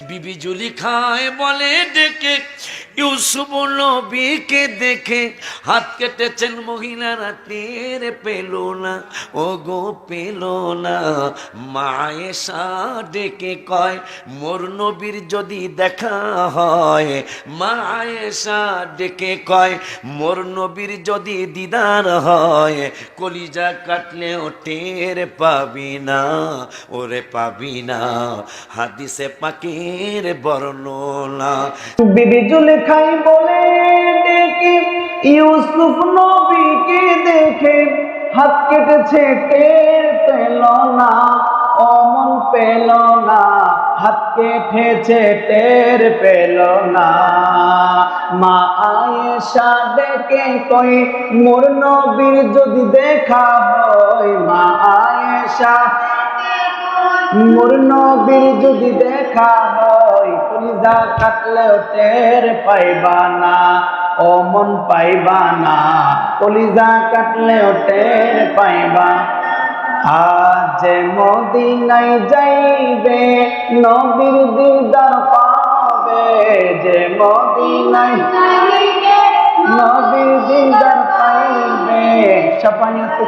বিবি Julie খায় বলে ডেকে ইউসুফ নবীকে দেখে হাত কেটেছেন মহিলারা পেল না ও গো পেল না মায়েশা ডেকে কয়, মোর নবীর যদি দেখা হয়। মায়েশা ডেকে কয়, মোর নবীর যদি দিদার হয়, কলিজা কাটলে ও টের পাবি না। ওরে পাবি না, হাদিসে পাকের বর্ণনা। বিবি জুলেখাই বলে ডেকে, ইউসুফ নবীকে দেখে। হাত কেটেছে টের পেল না, অমন পেল না। হাত কেটেছে টের পেল না। মা আয়েশা ডেকে কই মোর নবীর যদি দেখা হয়, মা আয়েশা, মোর নবীর যদি দেখা হয় কলিজা কাটলেও টের পাইবা না ও মন পাইবা না। কলিজা কাটলেও টের পাইবা। আজ মদিনায় যাইবে নবীর দিদার পাবে। যে মদিনায় নবীর দিদার পাইবে। সপায়ত